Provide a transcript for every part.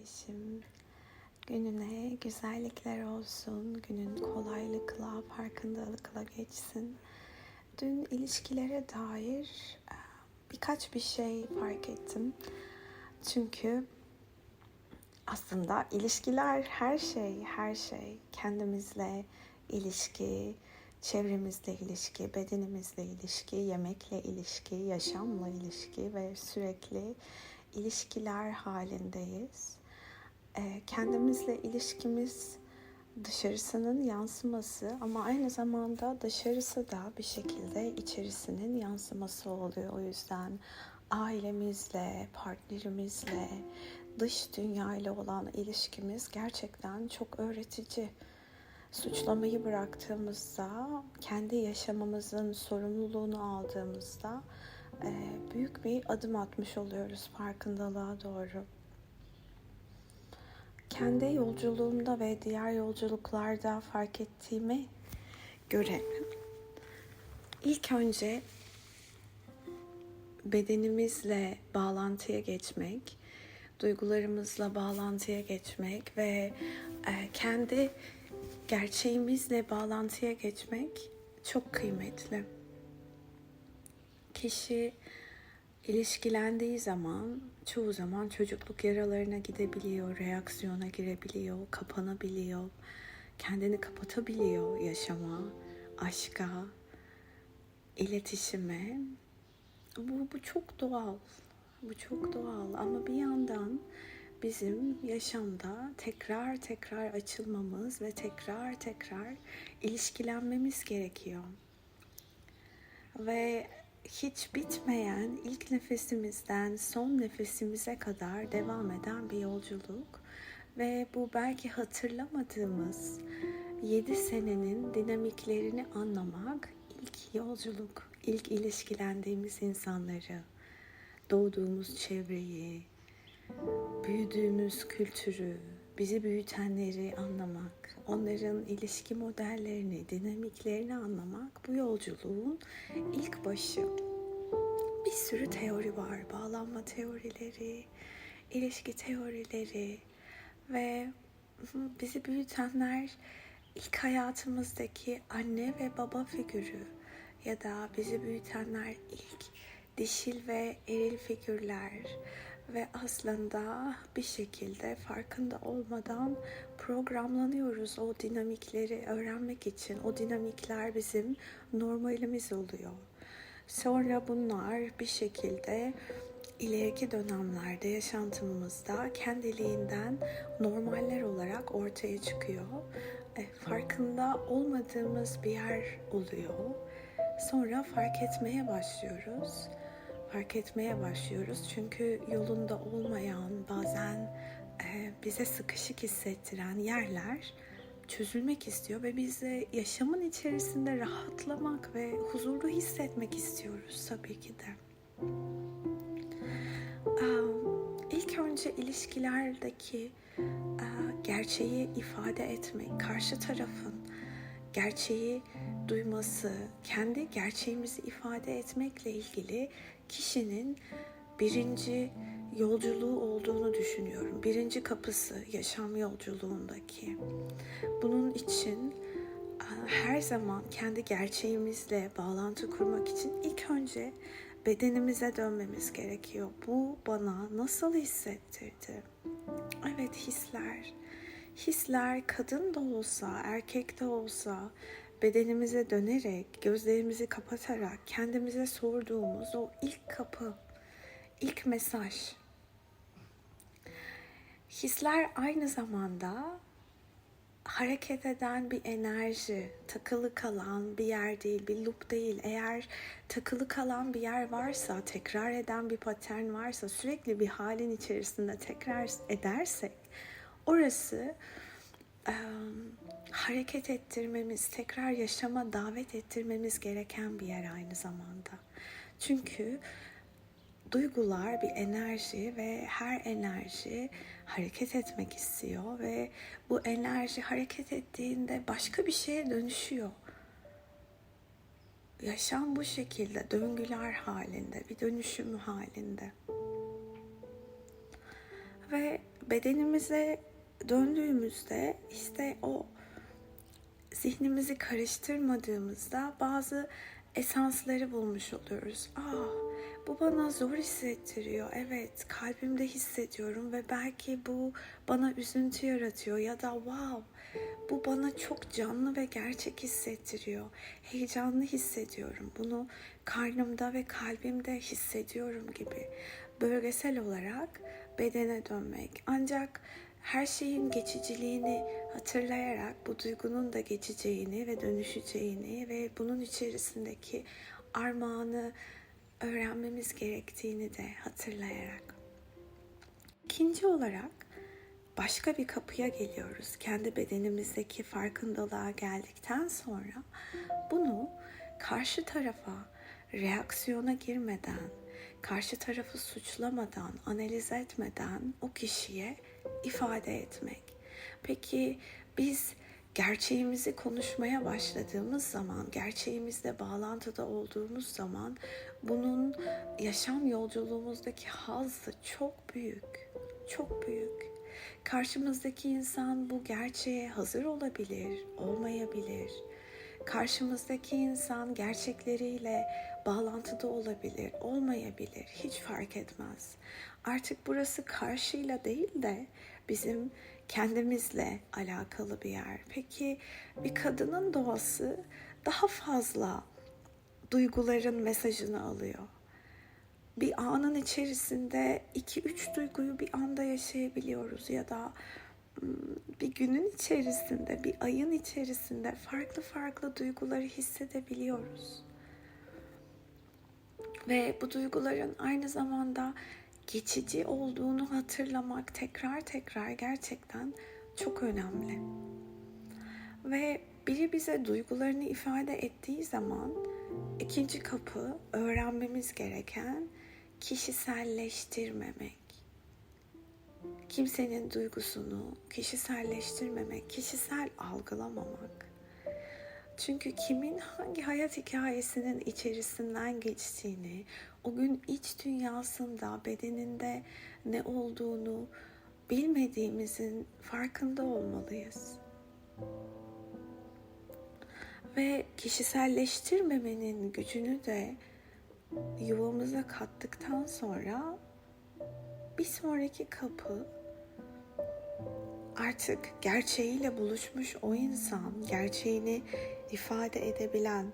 kardeşim. Gününe güzellikler olsun, günün kolaylıkla, farkındalıkla geçsin. Dün ilişkilere dair e, birkaç bir şey fark ettim. Çünkü aslında ilişkiler her şey, her şey kendimizle ilişki, çevremizle ilişki, bedenimizle ilişki, yemekle ilişki, yaşamla ilişki ve sürekli ilişkiler halindeyiz. Ee, kendimizle ilişkimiz dışarısının yansıması ama aynı zamanda dışarısı da bir şekilde içerisinin yansıması oluyor. O yüzden ailemizle, partnerimizle, dış dünyayla olan ilişkimiz gerçekten çok öğretici. Suçlamayı bıraktığımızda, kendi yaşamımızın sorumluluğunu aldığımızda e, büyük bir adım atmış oluyoruz farkındalığa doğru. Kendi yolculuğumda ve diğer yolculuklarda fark ettiğime göre ilk önce bedenimizle bağlantıya geçmek, duygularımızla bağlantıya geçmek ve e, kendi gerçeğimizle bağlantıya geçmek çok kıymetli. Kişi ilişkilendiği zaman çoğu zaman çocukluk yaralarına gidebiliyor, reaksiyona girebiliyor, kapanabiliyor, kendini kapatabiliyor yaşama, aşka, iletişime. Bu, bu çok doğal. Bu çok doğal ama bir yandan bizim yaşamda tekrar tekrar açılmamız ve tekrar tekrar ilişkilenmemiz gerekiyor. Ve hiç bitmeyen ilk nefesimizden son nefesimize kadar devam eden bir yolculuk. Ve bu belki hatırlamadığımız 7 senenin dinamiklerini anlamak ilk yolculuk, ilk ilişkilendiğimiz insanları, doğduğumuz çevreyi, büyüdüğümüz kültürü, bizi büyütenleri anlamak, onların ilişki modellerini, dinamiklerini anlamak bu yolculuğun ilk başı. Bir sürü teori var, bağlanma teorileri, ilişki teorileri ve bizi büyütenler ilk hayatımızdaki anne ve baba figürü ya da bizi büyütenler ilk dişil ve eril figürler ve aslında bir şekilde farkında olmadan programlanıyoruz o dinamikleri öğrenmek için. O dinamikler bizim normalimiz oluyor. Sonra bunlar bir şekilde ileriki dönemlerde yaşantımızda kendiliğinden normaller olarak ortaya çıkıyor. E, farkında olmadığımız bir yer oluyor. Sonra fark etmeye başlıyoruz fark etmeye başlıyoruz. Çünkü yolunda olmayan, bazen e, bize sıkışık hissettiren yerler çözülmek istiyor ve biz de yaşamın içerisinde rahatlamak ve huzurlu hissetmek istiyoruz tabii ki de. İlk önce ilişkilerdeki gerçeği ifade etmek, karşı tarafın gerçeği duyması, kendi gerçeğimizi ifade etmekle ilgili kişinin birinci yolculuğu olduğunu düşünüyorum. Birinci kapısı yaşam yolculuğundaki. Bunun için her zaman kendi gerçeğimizle bağlantı kurmak için ilk önce bedenimize dönmemiz gerekiyor. Bu bana nasıl hissettirdi? Evet hisler. Hisler kadın da olsa, erkek de olsa bedenimize dönerek, gözlerimizi kapatarak kendimize sorduğumuz o ilk kapı, ilk mesaj. Hisler aynı zamanda hareket eden bir enerji, takılı kalan bir yer değil, bir loop değil. Eğer takılı kalan bir yer varsa, tekrar eden bir patern varsa, sürekli bir halin içerisinde tekrar edersek, orası um, hareket ettirmemiz, tekrar yaşama davet ettirmemiz gereken bir yer aynı zamanda. Çünkü duygular bir enerji ve her enerji hareket etmek istiyor ve bu enerji hareket ettiğinde başka bir şeye dönüşüyor. Yaşam bu şekilde döngüler halinde, bir dönüşüm halinde. Ve bedenimize döndüğümüzde işte o zihnimizi karıştırmadığımızda bazı esansları bulmuş oluyoruz. Aa, bu bana zor hissettiriyor. Evet, kalbimde hissediyorum ve belki bu bana üzüntü yaratıyor ya da wow, bu bana çok canlı ve gerçek hissettiriyor. Heyecanlı hissediyorum. Bunu karnımda ve kalbimde hissediyorum gibi. Bölgesel olarak bedene dönmek. Ancak her şeyin geçiciliğini hatırlayarak bu duygunun da geçeceğini ve dönüşeceğini ve bunun içerisindeki armağanı öğrenmemiz gerektiğini de hatırlayarak. İkinci olarak başka bir kapıya geliyoruz. Kendi bedenimizdeki farkındalığa geldikten sonra bunu karşı tarafa reaksiyona girmeden, karşı tarafı suçlamadan, analiz etmeden o kişiye ifade etmek. Peki biz gerçeğimizi konuşmaya başladığımız zaman, gerçeğimizle bağlantıda olduğumuz zaman bunun yaşam yolculuğumuzdaki hazzı çok büyük. Çok büyük. Karşımızdaki insan bu gerçeğe hazır olabilir, olmayabilir. Karşımızdaki insan gerçekleriyle bağlantıda olabilir, olmayabilir. Hiç fark etmez. Artık burası karşıyla değil de bizim kendimizle alakalı bir yer. Peki bir kadının doğası daha fazla duyguların mesajını alıyor. Bir anın içerisinde iki üç duyguyu bir anda yaşayabiliyoruz ya da bir günün içerisinde, bir ayın içerisinde farklı farklı duyguları hissedebiliyoruz. Ve bu duyguların aynı zamanda geçici olduğunu hatırlamak tekrar tekrar gerçekten çok önemli. Ve biri bize duygularını ifade ettiği zaman ikinci kapı öğrenmemiz gereken kişiselleştirmemek. Kimsenin duygusunu kişiselleştirmemek, kişisel algılamamak. Çünkü kimin hangi hayat hikayesinin içerisinden geçtiğini, o gün iç dünyasında, bedeninde ne olduğunu bilmediğimizin farkında olmalıyız. Ve kişiselleştirmemenin gücünü de yuvamıza kattıktan sonra bir sonraki kapı artık gerçeğiyle buluşmuş o insan, gerçeğini ifade edebilen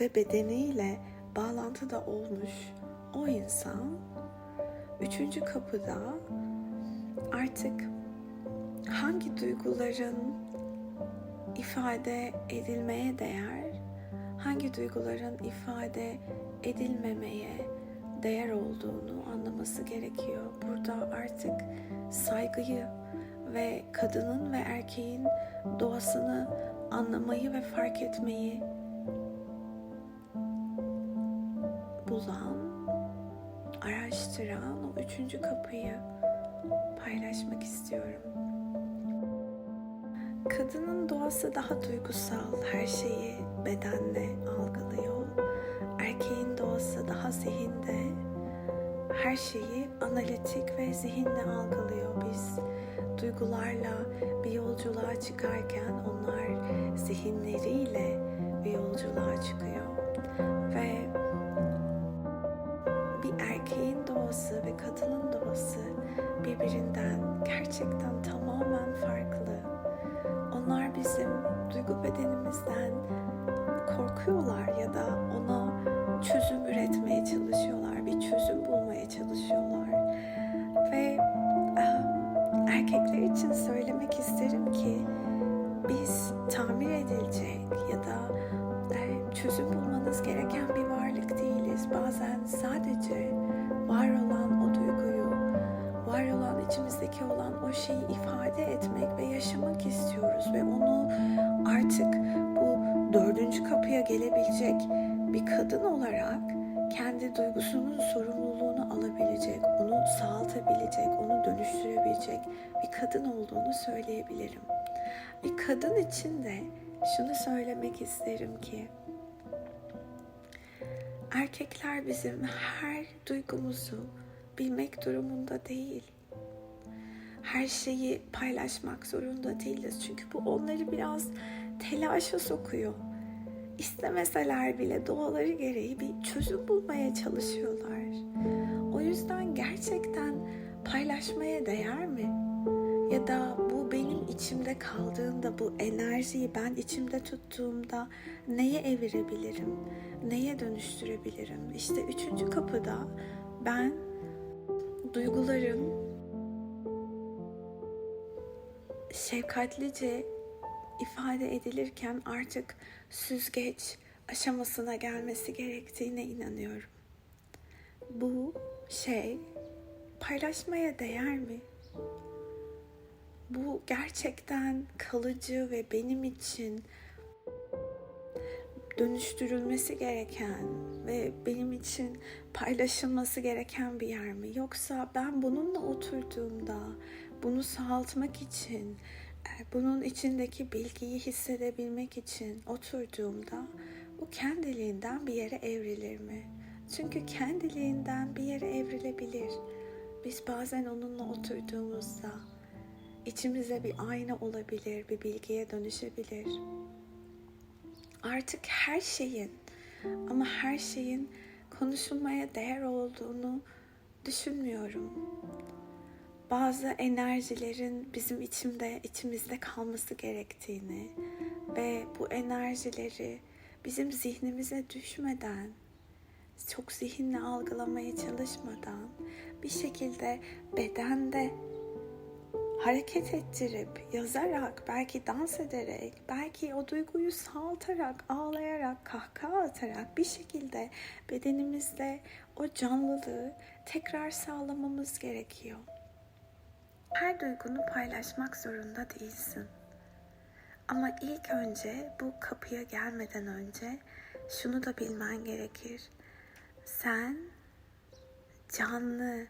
ve bedeniyle bağlantıda olmuş o insan üçüncü kapıda artık hangi duyguların ifade edilmeye değer, hangi duyguların ifade edilmemeye değer olduğunu anlaması gerekiyor. Burada artık saygıyı ve kadının ve erkeğin doğasını anlamayı ve fark etmeyi bulan, araştıran o üçüncü kapıyı paylaşmak istiyorum. Kadının doğası daha duygusal, her şeyi bedenle algılıyor. Erkeğin doğası daha zihinde, her şeyi analitik ve zihinle algılıyor. Biz duygularla bir yolculuğa çıkarken onlar zihinleriyle bir yolculuğa çıkıyor. Ve kadının doğası birbirinden gerçekten tamamen farklı. Onlar bizim duygu bedenimizden korkuyorlar ya da ona çözüm üretmeye çalışıyorlar, bir çözüm bulmaya çalışıyorlar. Ve erkekler için söylemek isterim ki biz tamir edilecek ya da çözüm bulmanız gereken bir varlık değiliz. Bazen sadece var olan o duyguyu, var olan içimizdeki olan o şeyi ifade etmek ve yaşamak istiyoruz ve onu artık bu dördüncü kapıya gelebilecek bir kadın olarak kendi duygusunun sorumluluğunu alabilecek, onu sağaltabilecek, onu dönüştürebilecek bir kadın olduğunu söyleyebilirim. Bir kadın için de şunu söylemek isterim ki erkekler bizim her duygumuzu bilmek durumunda değil. her şeyi paylaşmak zorunda değiliz. Çünkü bu onları biraz telaşa sokuyor. İstemeseler bile doğaları gereği bir çözüm bulmaya çalışıyorlar. O yüzden gerçekten paylaşmaya değer mi? Ya da içimde kaldığında, bu enerjiyi ben içimde tuttuğumda neye evirebilirim? Neye dönüştürebilirim? İşte üçüncü kapıda ben duyguların şefkatlice ifade edilirken artık süzgeç aşamasına gelmesi gerektiğine inanıyorum. Bu şey paylaşmaya değer mi? Bu gerçekten kalıcı ve benim için dönüştürülmesi gereken ve benim için paylaşılması gereken bir yer mi? Yoksa ben bununla oturduğumda bunu sağaltmak için, e, bunun içindeki bilgiyi hissedebilmek için oturduğumda bu kendiliğinden bir yere evrilir mi? Çünkü kendiliğinden bir yere evrilebilir. Biz bazen onunla oturduğumuzda içimize bir ayna olabilir, bir bilgiye dönüşebilir. Artık her şeyin ama her şeyin konuşulmaya değer olduğunu düşünmüyorum. Bazı enerjilerin bizim içimde, içimizde kalması gerektiğini ve bu enerjileri bizim zihnimize düşmeden, çok zihinle algılamaya çalışmadan bir şekilde bedende hareket ettirip, yazarak, belki dans ederek, belki o duyguyu sağaltarak, ağlayarak, kahkaha atarak bir şekilde bedenimizde o canlılığı tekrar sağlamamız gerekiyor. Her duygunu paylaşmak zorunda değilsin. Ama ilk önce bu kapıya gelmeden önce şunu da bilmen gerekir. Sen canlı,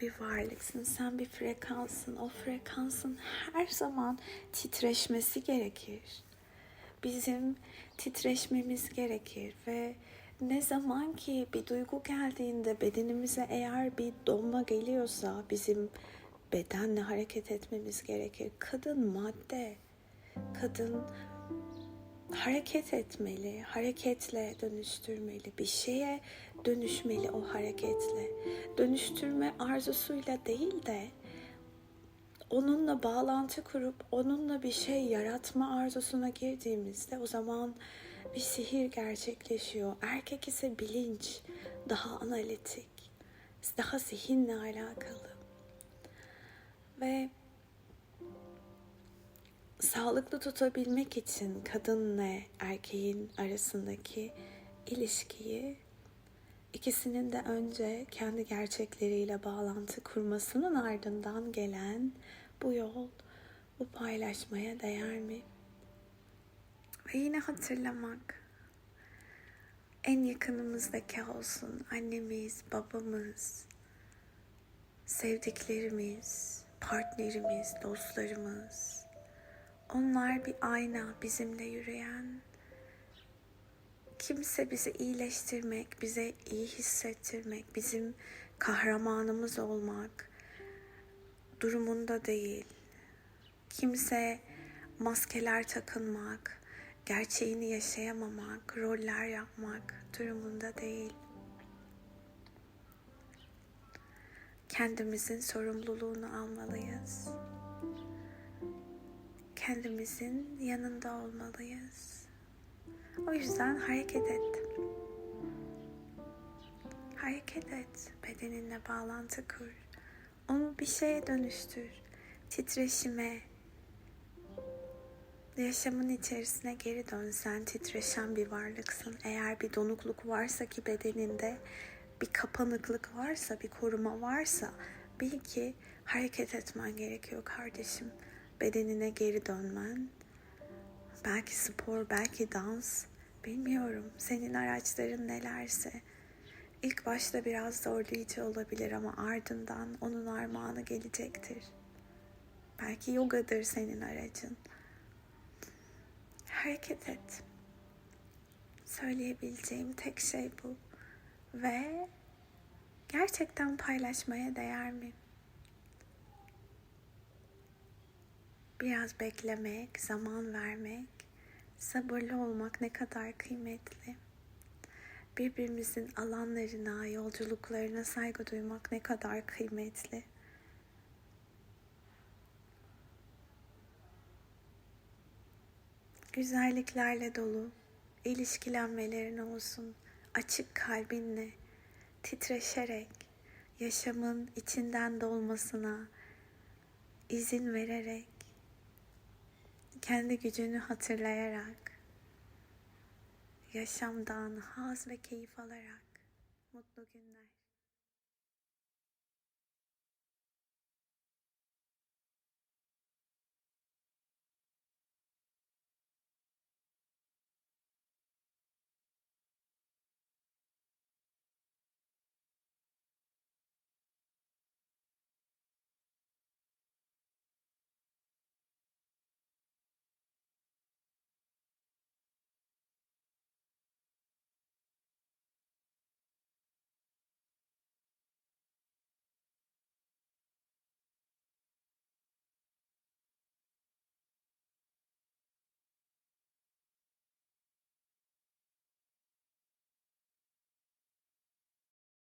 bir varlıksın, sen bir frekanssın. O frekansın her zaman titreşmesi gerekir. Bizim titreşmemiz gerekir ve ne zaman ki bir duygu geldiğinde bedenimize eğer bir donma geliyorsa bizim bedenle hareket etmemiz gerekir. Kadın madde, kadın hareket etmeli, hareketle dönüştürmeli, bir şeye dönüşmeli o hareketle. Dönüştürme arzusuyla değil de onunla bağlantı kurup onunla bir şey yaratma arzusuna girdiğimizde o zaman bir sihir gerçekleşiyor. Erkek ise bilinç, daha analitik, daha zihinle alakalı. Ve sağlıklı tutabilmek için kadınla erkeğin arasındaki ilişkiyi ikisinin de önce kendi gerçekleriyle bağlantı kurmasının ardından gelen bu yol, bu paylaşmaya değer mi? Ve yine hatırlamak. En yakınımızdaki olsun annemiz, babamız, sevdiklerimiz, partnerimiz, dostlarımız, onlar bir ayna bizimle yürüyen. Kimse bizi iyileştirmek, bize iyi hissettirmek, bizim kahramanımız olmak durumunda değil. Kimse maskeler takınmak, gerçeğini yaşayamamak, roller yapmak durumunda değil. Kendimizin sorumluluğunu almalıyız kendimizin yanında olmalıyız. O yüzden hareket et. Hareket et. Bedeninle bağlantı kur. Onu bir şeye dönüştür. Titreşime. Yaşamın içerisine geri dön. Sen titreşen bir varlıksın. Eğer bir donukluk varsa ki bedeninde bir kapanıklık varsa, bir koruma varsa bil ki hareket etmen gerekiyor kardeşim bedenine geri dönmen, belki spor, belki dans, bilmiyorum. Senin araçların nelerse. İlk başta biraz zorlayıcı olabilir ama ardından onun armağanı gelecektir. Belki yogadır senin aracın. Hareket et. Söyleyebileceğim tek şey bu. Ve gerçekten paylaşmaya değer mi? Biraz beklemek, zaman vermek, sabırlı olmak ne kadar kıymetli. Birbirimizin alanlarına, yolculuklarına saygı duymak ne kadar kıymetli. Güzelliklerle dolu, ilişkilenmelerin olsun, açık kalbinle, titreşerek, yaşamın içinden dolmasına izin vererek, kendi gücünü hatırlayarak, yaşamdan haz ve keyif alarak mutlu günler.